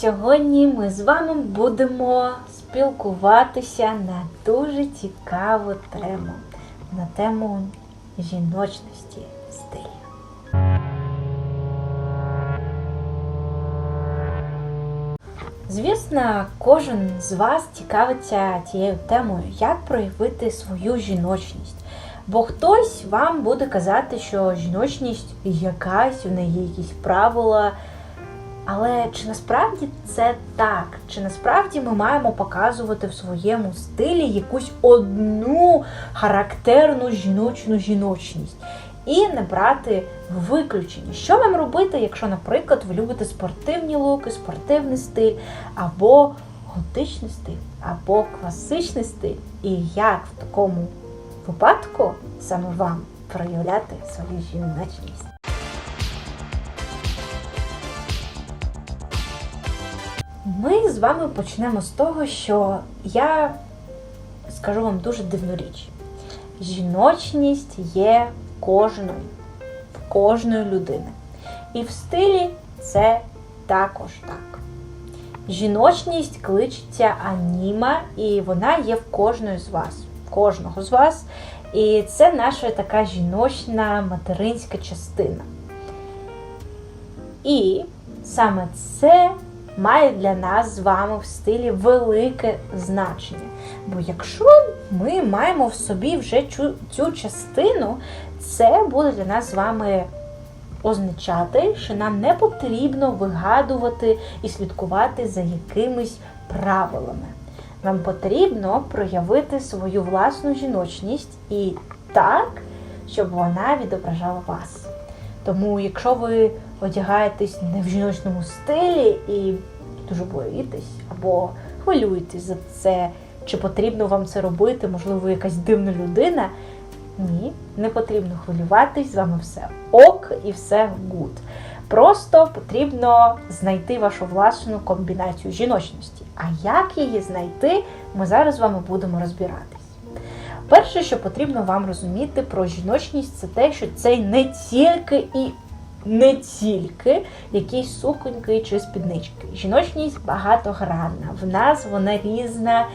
Сьогодні ми з вами будемо спілкуватися на дуже цікаву тему. На тему жіночності стилю. Звісно, кожен з вас цікавиться тією темою, як проявити свою жіночність. Бо хтось вам буде казати, що жіночність якась, у неї є якісь правила. Але чи насправді це так? Чи насправді ми маємо показувати в своєму стилі якусь одну характерну жіночну жіночність і не брати виключення? Що вам робити, якщо, наприклад, ви любите спортивні луки, спортивний стиль, або готичний стиль, або класичний стиль? І як в такому випадку саме вам проявляти свою жіночність? Ми з вами почнемо з того, що я скажу вам дуже дивну річ. Жіночність є кожною, в кожної людини. І в стилі це також так. Жіночність кличеться аніма, і вона є в кожної з вас, в кожного з вас. І це наша така жіночна материнська частина. І саме це має для нас з вами в стилі велике значення. Бо якщо ми маємо в собі вже цю, цю частину, це буде для нас з вами означати, що нам не потрібно вигадувати і слідкувати за якимись правилами. Нам потрібно проявити свою власну жіночність і так, щоб вона відображала вас. Тому, якщо ви одягаєтесь не в жіночному стилі і дуже боїтесь або хвилюєтесь за це, чи потрібно вам це робити, можливо, ви якась дивна людина. Ні, не потрібно хвилюватись, з вами все ок і все гуд. Просто потрібно знайти вашу власну комбінацію жіночності. А як її знайти, ми зараз з вами будемо розбиратись. Перше, що потрібно вам розуміти про жіночність, це те, що це не тільки і не тільки якісь суконьки чи спіднички. Жіночність багатогранна. В нас вона різна.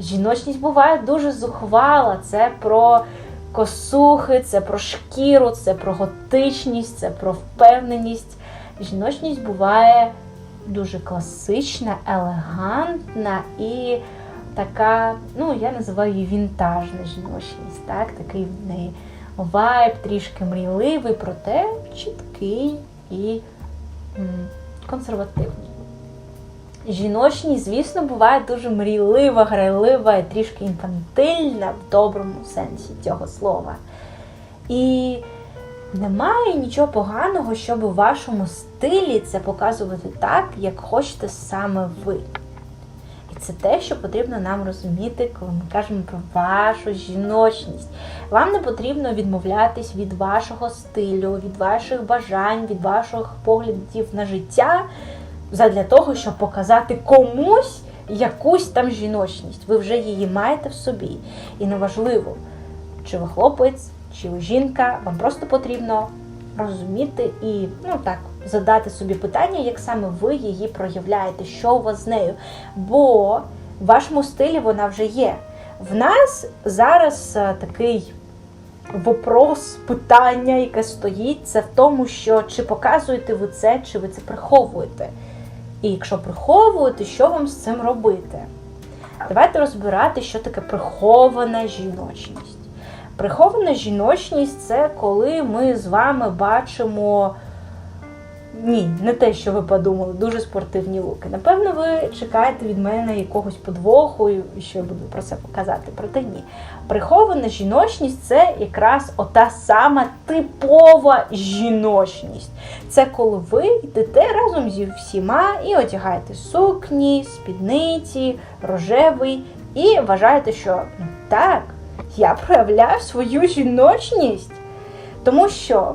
Жіночність буває дуже зухвала. Це про косухи, це про шкіру, це про готичність, це про впевненість. Жіночність буває дуже класична, елегантна і така, ну, я називаю її вінтажна жіночність. так, Такий в неї вайб трішки мрійливий, проте чіткий і м, консервативний. Жіночність, звісно, буває дуже мрійлива, грайлива і трішки інфантильна в доброму сенсі цього слова. І немає нічого поганого, щоб у вашому стилі це показувати так, як хочете саме ви. Це те, що потрібно нам розуміти, коли ми кажемо про вашу жіночність. Вам не потрібно відмовлятись від вашого стилю, від ваших бажань, від ваших поглядів на життя задля того, щоб показати комусь якусь там жіночність. Ви вже її маєте в собі. І неважливо, чи ви хлопець, чи ви жінка, вам просто потрібно розуміти і, ну так, задати собі питання, як саме ви її проявляєте, що у вас з нею. Бо в вашому стилі вона вже є. В нас зараз такий вопрос, питання, яке стоїть, це в тому, що чи показуєте ви це, чи ви це приховуєте. І якщо приховуєте, що вам з цим робити? Давайте розбирати, що таке прихована жіночність. Прихована жіночність це коли ми з вами бачимо. Ні, не те, що ви подумали, дуже спортивні луки. Напевно, ви чекаєте від мене якогось подвоху, і що я буду про це показати. Проте ні. Прихована жіночність це якраз ота сама типова жіночність. Це коли ви йдете разом зі всіма і одягаєте сукні, спідниці, рожевий, і вважаєте, що «Ну, так, я проявляю свою жіночність. Тому що.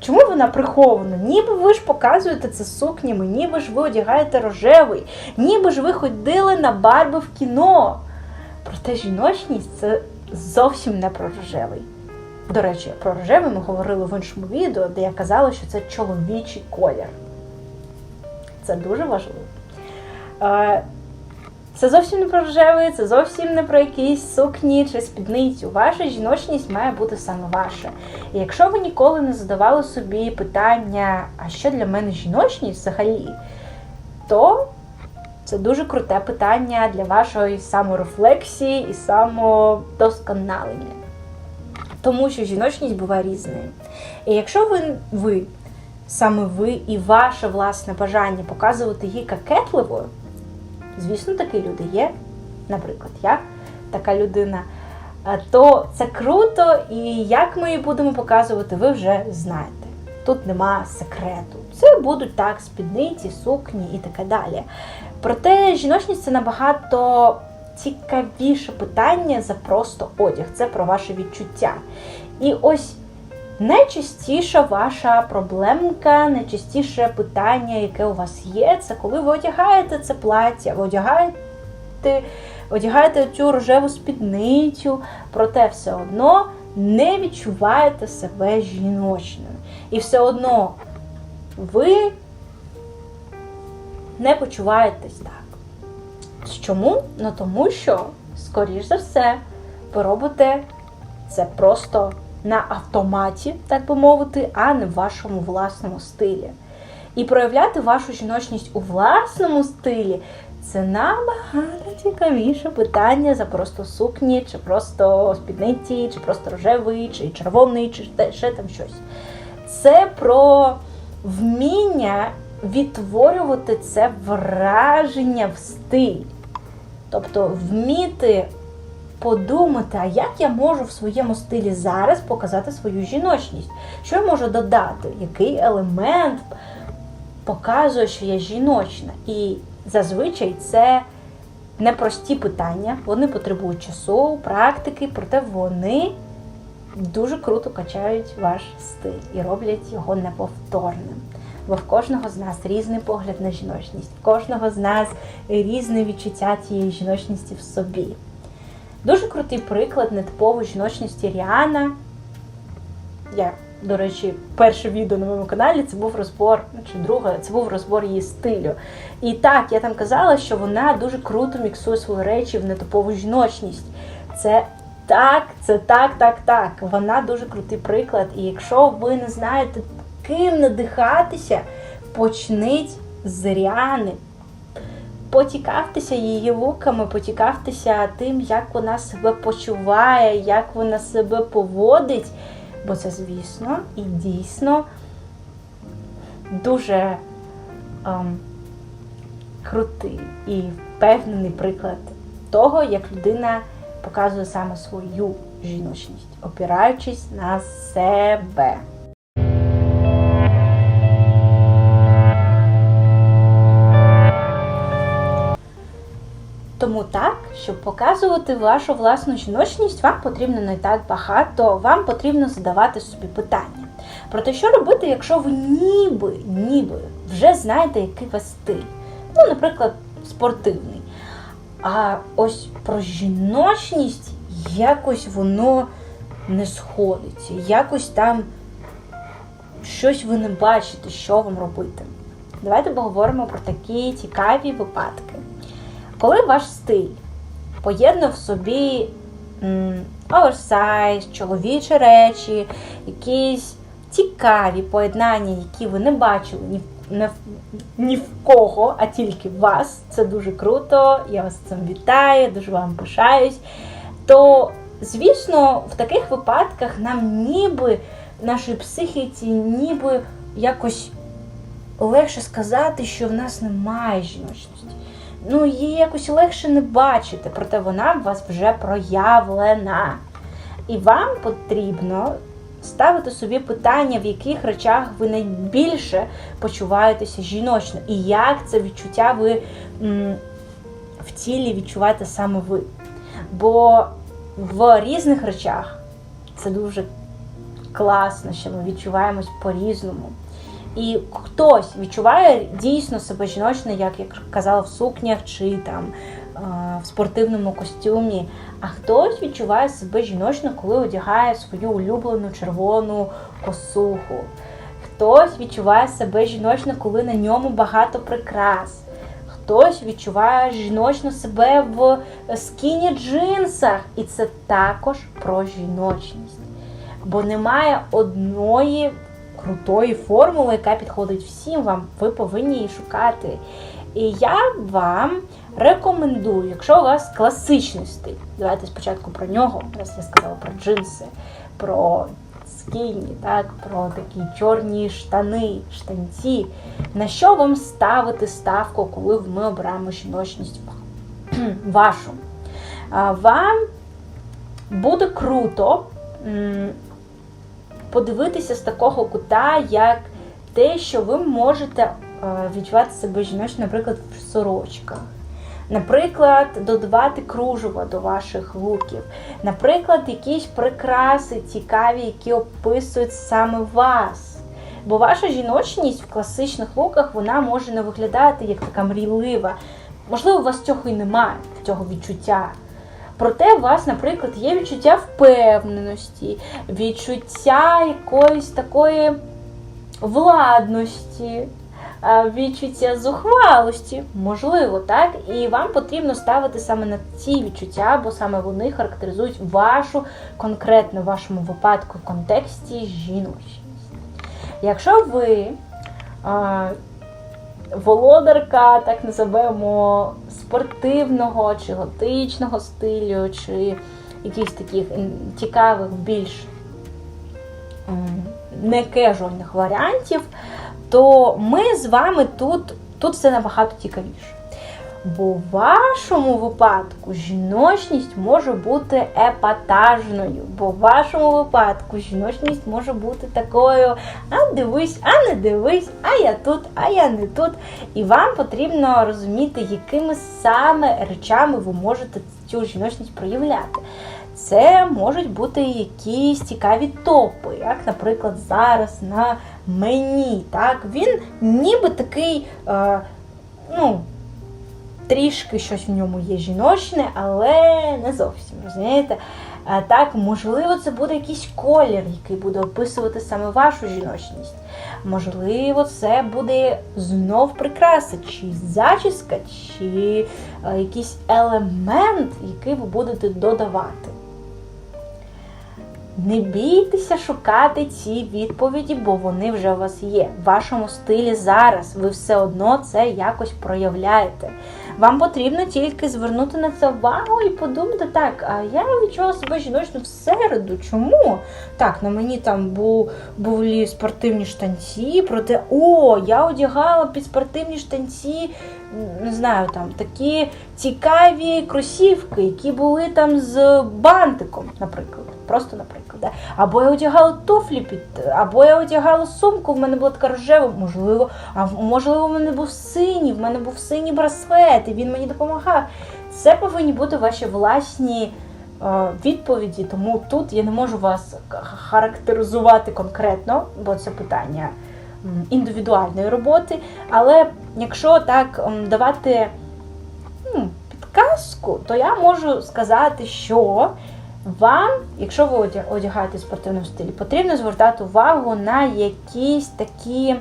Чому вона прихована? Ніби ви ж показуєте це сукнями, ніби ж ви одягаєте рожевий, ніби ж ви ходили на барби в кіно. Проте жіночність це зовсім не про рожевий. До речі, про рожевий ми говорили в іншому відео, де я казала, що це чоловічий колір. Це дуже важливо. Це зовсім не про рожевий, це зовсім не про якісь сукні чи спідницю. Ваша жіночність має бути саме ваша. І якщо ви ніколи не задавали собі питання, а що для мене жіночність взагалі, то це дуже круте питання для вашої саморефлексії і самодосконалення. Тому що жіночність буває різною. І якщо ви, ви саме ви і ваше власне бажання показувати її кокетливою, звісно, такі люди є, наприклад, я така людина, то це круто, і як ми її будемо показувати, ви вже знаєте. Тут нема секрету. Це будуть так спідниці, сукні і таке далі. Проте жіночність це набагато цікавіше питання за просто одяг. Це про ваше відчуття. І ось найчастіша ваша проблемка, найчастіше питання, яке у вас є, це коли ви одягаєте це плаття, ви одягаєте, одягаєте цю рожеву спідницю, проте все одно не відчуваєте себе жіночною. І все одно ви не почуваєтесь так. Чому? Ну тому що, скоріш за все, ви робите це просто на автоматі, так би мовити, а не в вашому власному стилі. І проявляти вашу жіночність у власному стилі це набагато цікавіше питання за просто сукні, чи просто спідниці, чи просто рожевий, чи червоний, чи ще там щось. Це про вміння відтворювати це враження в стиль. Тобто вміти подумати, а як я можу в своєму стилі зараз показати свою жіночність? Що я можу додати? Який елемент показує, що я жіночна? І зазвичай це непрості питання, вони потребують часу, практики, проте вони дуже круто качають ваш стиль і роблять його неповторним. Бо в кожного з нас різний погляд на жіночність, в кожного з нас різне відчуття цієї жіночності в собі. Дуже крутий приклад нетипової жіночності Ріана. Я, до речі, перше відео на моєму каналі це був розбор, ну, чи друге, це був розбор її стилю. І так, я там казала, що вона дуже круто міксує свої речі в нетипову жіночність. Це так, це так, так, так. Вона дуже крутий приклад. І якщо ви не знаєте, ким надихатися, почніть з Ріани. Поцікавтеся її луками, поцікавтеся тим, як вона себе почуває, як вона себе поводить. Бо це, звісно, і дійсно дуже ем, крутий і впевнений приклад того, як людина показує саме свою жіночність, опираючись на себе. Тому так, щоб показувати вашу власну жіночність, вам потрібно не так багато, вам потрібно задавати собі питання. Про те, що робити, якщо ви ніби, ніби вже знаєте, який вас стиль. Ну, наприклад, спортивний. А ось про жіночність якось воно не сходиться. Якось там щось ви не бачите, що вам робити. Давайте поговоримо про такі цікаві випадки. Коли ваш стиль поєднав в собі оверсайз, чоловічі речі, якісь цікаві поєднання, які ви не бачили ні, не, ні в кого, а тільки в вас, це дуже круто. Я вас цим вітаю, дуже вам пишаюсь. То, звісно, в таких випадках нам ніби нашій психіці, ніби якось легше сказати, що в нас немає жіночності. Ну, її якось легше не бачити, проте вона в вас вже проявлена. І вам потрібно ставити собі питання, в яких речах ви найбільше почуваєтеся жіночно, і як це відчуття ви м, в тілі відчуваєте саме ви. Бо в різних речах це дуже класно, що ми відчуваємось по-різному. І хтось відчуває дійсно себе жіночно, як я казала, в сукнях чи там е, в спортивному костюмі. А хтось відчуває себе жіночно, коли одягає свою улюблену червону косуху. Хтось відчуває себе жіночно, коли на ньому багато прикрас. хтось відчуває жіночно себе в скіні джинсах, і це також про жіночність. Бо немає одної крутої формули, яка підходить всім вам. Ви повинні її шукати. І я вам рекомендую, якщо у вас класичний стиль, давайте спочатку про нього, раз я сказала про джинси, про скіні, так, про такі чорні штани, штанці. На що вам ставити ставку, коли ми обираємо жіночність вашу? Вам буде круто подивитися з такого кута, як те, що ви можете е, відчувати себе жіночно, наприклад, в сорочках. Наприклад, додавати кружева до ваших луків. Наприклад, якісь прикраси цікаві, які описують саме вас. Бо ваша жіночність в класичних луках вона може не виглядати як така мрійлива. Можливо, у вас цього і немає, цього відчуття. Проте у вас, наприклад, є відчуття впевненості, відчуття якоїсь такої владності, відчуття зухвалості, можливо, так? І вам потрібно ставити саме на ці відчуття, бо саме вони характеризують вашу конкретно в вашому випадку в контексті жіночність. Якщо ви а, володарка, так називаємо, спортивного чи готичного стилю, чи якихось таких цікавих, більш некежуальних варіантів, то ми з вами тут, тут все набагато цікавіше. Бо в вашому випадку жіночність може бути епатажною, бо в вашому випадку жіночність може бути такою: а дивись, а не дивись, а я тут, а я не тут. І вам потрібно розуміти, якими саме речами ви можете цю жіночність проявляти. Це можуть бути якісь цікаві топи, як, наприклад, зараз на мені. Так? Він ніби такий, е, ну, трішки щось в ньому є жіночне, але не зовсім, розумієте? А так, можливо, це буде якийсь колір, який буде описувати саме вашу жіночність. Можливо, це буде знов прикраса, чи зачіска, чи е, якийсь елемент, який ви будете додавати. Не бійтеся шукати ці відповіді, бо вони вже у вас є. В вашому стилі зараз ви все одно це якось проявляєте. Вам потрібно тільки звернути на це увагу і подумати, так, а я відчула себе жіночно в середу. Чому? Так, на мені там бу, були спортивні штанці, проте, о, я одягала під спортивні штанці, не знаю, там такі цікаві кросівки, які були там з бантиком, наприклад. Просто, наприклад. Да? Або я одягала туфлі під, або я одягала сумку, в мене була така рожева, можливо, а можливо, в мене був синій, в мене був синій браслет, і він мені допомагав. Це повинні бути ваші власні е, відповіді, тому тут я не можу вас характеризувати конкретно, бо це питання індивідуальної роботи. Але якщо так давати підказку, то я можу сказати, що вам, якщо ви одягаєте в спортивному стилі, потрібно звертати увагу на якісь такі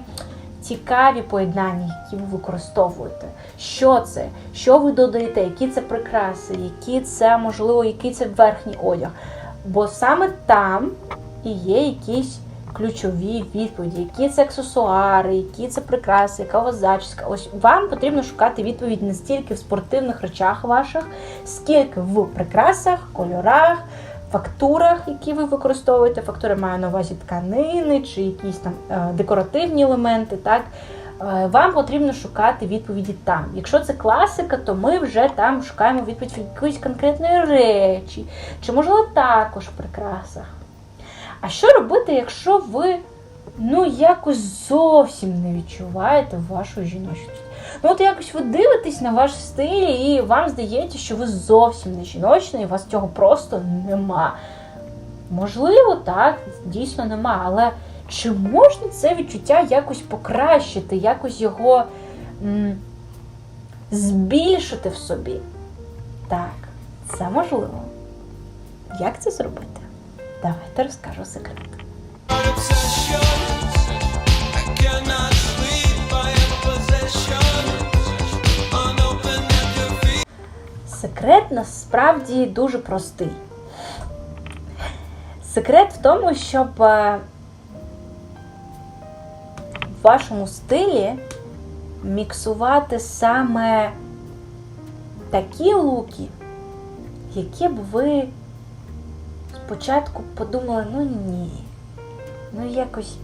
цікаві поєднання, які ви використовуєте. Що це? Що ви додаєте? Які це прикраси, які це, можливо, який це верхній одяг. Бо саме там і є якісь ключові відповіді, які це аксесуари, які це прикраси, яка у вас зачіска. Ось вам потрібно шукати відповідь не стільки в спортивних речах ваших, скільки в прикрасах, кольорах, фактурах, які ви використовуєте. Фактури маю на увазі тканини чи якісь там е, декоративні елементи. так. Е, Вам потрібно шукати відповіді там. Якщо це класика, то ми вже там шукаємо відповідь від якоїсь конкретної речі, чи можливо також в прикрасах. А що робити, якщо ви ну якось зовсім не відчуваєте вашу жіночність? Ну, от якось ви дивитесь на ваш стиль, і вам здається, що ви зовсім не жіночна, і вас цього просто нема. Можливо, так, дійсно нема, але чи можна це відчуття якось покращити, якось його м, збільшити в собі? Так, це можливо. Як це зробити? Давайте розкажу секрет. Секрет насправді дуже простий. Секрет в тому, щоб е, в вашому стилі міксувати саме такі луки, які б ви спочатку подумали, ну ні, ну якось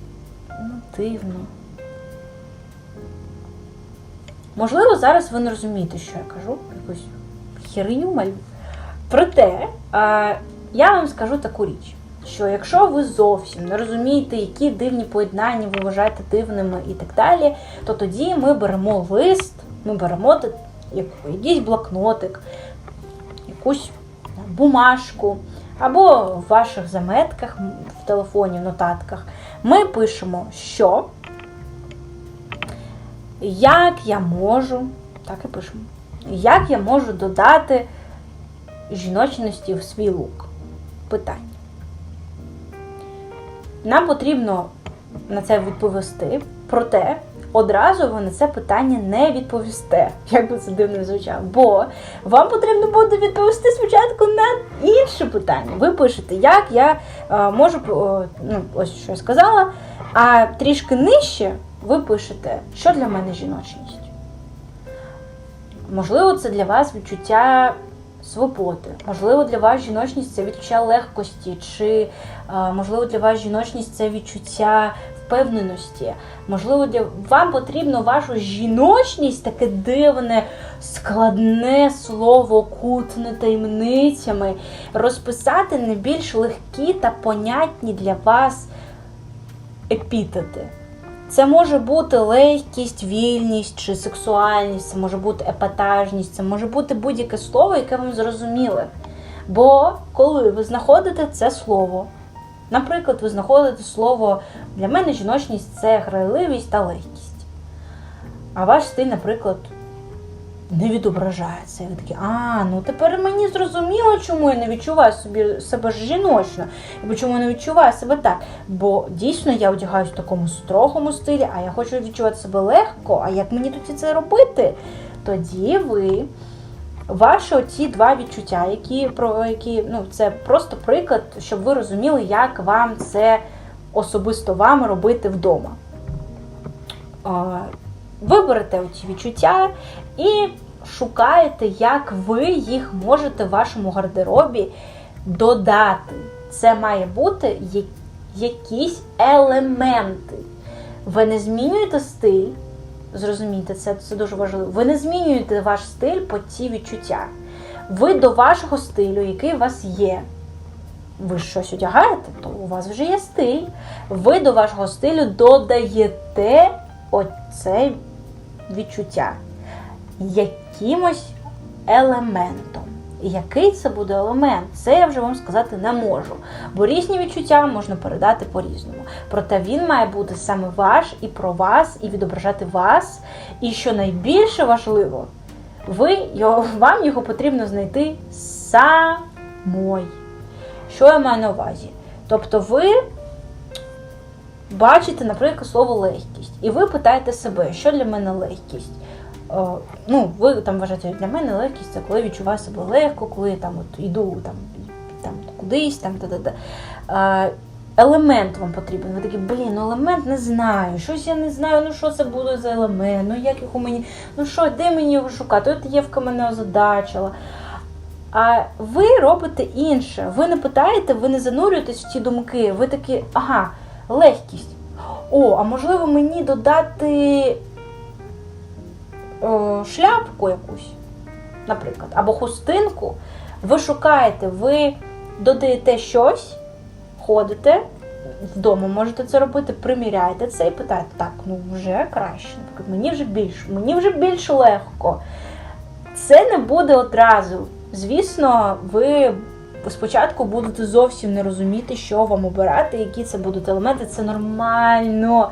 ну, дивно. Можливо, зараз ви не розумієте, що я кажу, якусь херню малю. Проте я вам скажу таку річ, що якщо ви зовсім не розумієте, які дивні поєднання ви вважаєте дивними і так далі, то тоді ми беремо лист, ми беремо якийсь блокнотик, якусь бумажку, або в ваших заметках в телефоні, в нотатках, ми пишемо, що як я можу, так і пишемо, як я можу додати жіночності в свій лук? Питання. Нам потрібно на це відповісти, проте одразу ви на це питання не відповісте, як би це дивно звучало. Бо вам потрібно буде відповісти спочатку на інше питання. Ви пишете, як я е, можу, е, ну, ось що я сказала, а трішки нижче ви пишете, що для мене жіночність. Можливо, це для вас відчуття свободи. Можливо, для вас жіночність це відчуття легкості, чи е, можливо для вас жіночність це відчуття впевненості. Можливо, для вам потрібно вашу жіночність, таке дивне, складне слово, кутне таємницями, розписати на більш легкі та понятні для вас епітети. Це може бути легкість, вільність чи сексуальність, це може бути епатажність, це може бути будь-яке слово, яке вам зрозуміле. Бо коли ви знаходите це слово, наприклад, ви знаходите слово для мене жіночність це грайливість та легкість. А ваш стиль, наприклад, не відображає це. Ви такі, а, ну тепер мені зрозуміло, чому я не відчуваю собі себе жіночно, або чому я не відчуваю себе так. Бо дійсно я одягаюсь в такому строгому стилі, а я хочу відчувати себе легко. А як мені тоді це робити? Тоді ви. Ваші оці два відчуття, які про які ну це просто приклад, щоб ви розуміли, як вам це особисто вам робити вдома. А, Ви берете оці відчуття і шукаєте, як ви їх можете в вашому гардеробі додати. Це має бути якісь елементи. Ви не змінюєте стиль, зрозумійте, це, це дуже важливо. Ви не змінюєте ваш стиль по ці відчуття. Ви до вашого стилю, який у вас є. Ви щось одягаєте, то у вас вже є стиль. Ви до вашого стилю додаєте оце відчуття якимось елементом. Який це буде елемент? Це я вже вам сказати не можу. Бо різні відчуття можна передати по-різному. Проте він має бути саме ваш і про вас, і відображати вас. І що найбільше важливо, ви його, вам його потрібно знайти самой. Що я маю на увазі? Тобто ви бачите, наприклад, слово легкість, і ви питаєте себе, що для мене легкість. Е, ну, ви там вважаєте, для мене легкість це коли відчуваю себе легко, коли я там от іду там, там кудись, там та-та-та. Е, елемент вам потрібен. Ви такі, блін, ну елемент не знаю. Щось я не знаю, ну що це буде за елемент, ну як його мені, ну що, де мені його шукати? От Євка мене озадачила. А ви робите інше. Ви не питаєте, ви не занурюєтесь в ці думки. Ви такі, ага, легкість. О, а можливо мені додати шляпку якусь, наприклад, або хустинку. Ви шукаєте, ви додаєте щось, ходите, вдома можете це робити, приміряєте це і питаєте, так, ну вже краще, мені вже більш, мені вже більш легко. Це не буде одразу. Звісно, ви спочатку будете зовсім не розуміти, що вам обирати, які це будуть елементи. Це нормально.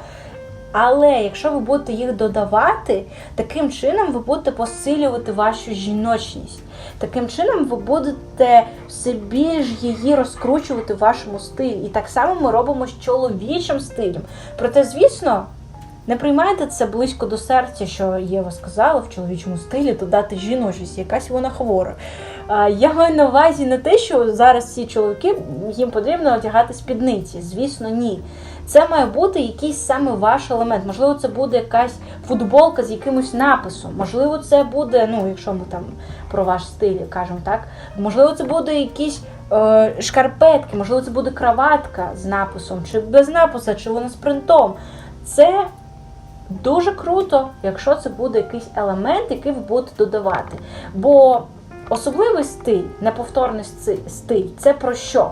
Але якщо ви будете їх додавати, таким чином ви будете посилювати вашу жіночність. Таким чином ви будете все більш її розкручувати в вашому стилі. І так само ми робимо з чоловічим стилем. Проте, звісно, Не приймайте це близько до серця, що Єва сказала в чоловічому стилі, додати жіночість, якась вона хвора. Я маю на увазі не те, що зараз всі чоловіки їм потрібно одягати спідниці. Звісно, ні. Це має бути якийсь саме ваш елемент. Можливо, це буде якась футболка з якимось написом. Можливо, це буде, ну, якщо ми там про ваш стиль кажемо так. Можливо, це буде якісь е, шкарпетки, можливо, це буде краватка з написом, чи без напису, чи вона з принтом. Це дуже круто, якщо це буде якийсь елемент, який ви будете додавати. Бо особливий стиль, неповторний стиль це про що?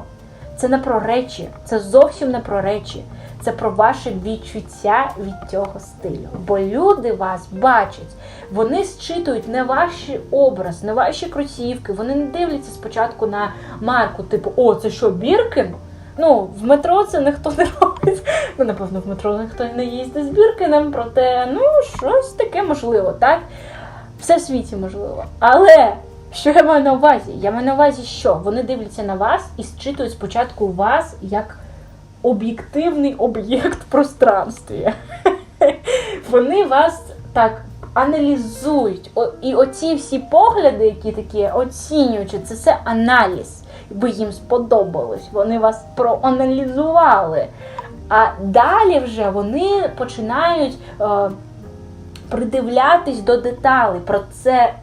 Це не про речі, це зовсім не про речі. Це про ваше відчуття від цього стилю. Бо люди вас бачать, вони зчитують не ваш образ, не ваші кросівки. Вони не дивляться спочатку на марку, типу, о, це що, Біркин? Ну, в метро це ніхто не робить. Ну, напевно, в метро ніхто не їздить з Біркином, проте, ну, щось таке можливо, так? Все в світі можливо. Але що я маю на увазі? Я маю на увазі, що вони дивляться на вас і зчитують спочатку вас як об'єктивний об'єкт в пространстві. Вони вас так аналізують. І оці всі погляди, які такі оцінюючі, це все аналіз. Ви їм сподобалось, вони вас проаналізували. А далі вже вони починають е, придивлятись до деталей. Про це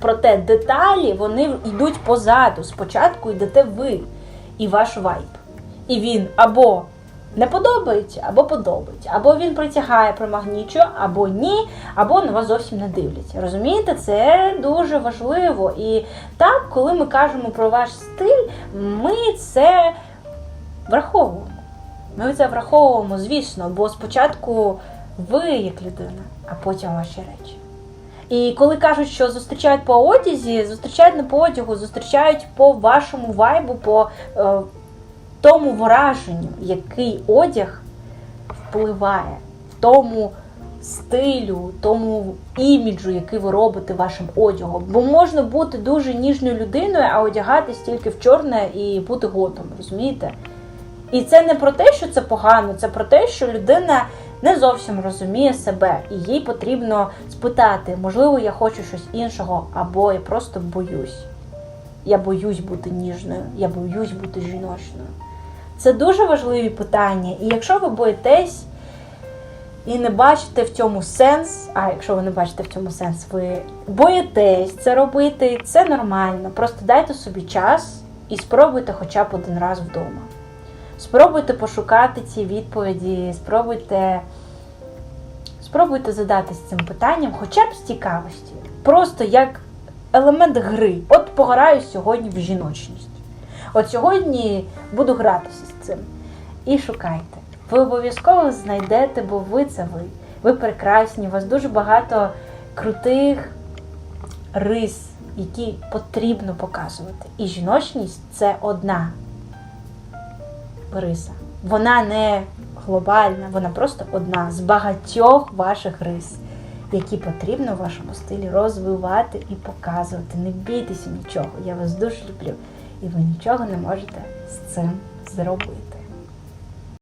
Проте деталі вони йдуть позаду. Спочатку йдете ви і ваш вайб. І він або не подобається, або подобається, або він притягає примагнічує, або ні, або на вас зовсім не дивляться. Розумієте, це дуже важливо. І так, коли ми кажемо про ваш стиль, ми це враховуємо. Ми це враховуємо, звісно, бо спочатку ви як людина, а потім ваші речі. І коли кажуть, що зустрічають по одязі, зустрічають не по одягу, зустрічають по вашому вайбу, по е, тому враженню, який одяг впливає, в тому стилю, тому іміджу, який ви робите вашим одягом. Бо можна бути дуже ніжною людиною, а одягатись тільки в чорне і бути готом, розумієте? І це не про те, що це погано, це про те, що людина не зовсім розуміє себе, і їй потрібно спитати, можливо, я хочу щось іншого, або я просто боюсь. Я боюсь бути ніжною, я боюсь бути жіночною. Це дуже важливі питання. І якщо ви боїтесь і не бачите в цьому сенс, а якщо ви не бачите в цьому сенс, ви боїтесь це робити, це нормально. Просто дайте собі час і спробуйте хоча б один раз вдома. Спробуйте пошукати ці відповіді, спробуйте, спробуйте задатись цим питанням, хоча б з цікавості. Просто як елемент гри. От пограю сьогодні в жіночність. От сьогодні буду гратися з цим. І шукайте. Ви обов'язково знайдете, бо ви це ви. Ви прекрасні, у вас дуже багато крутих рис, які потрібно показувати. І жіночність це одна риса. Вона не глобальна, вона просто одна з багатьох ваших рис, які потрібно в вашому стилі розвивати і показувати. Не бійтеся нічого. Я вас дуже люблю. І ви нічого не можете з цим зробити.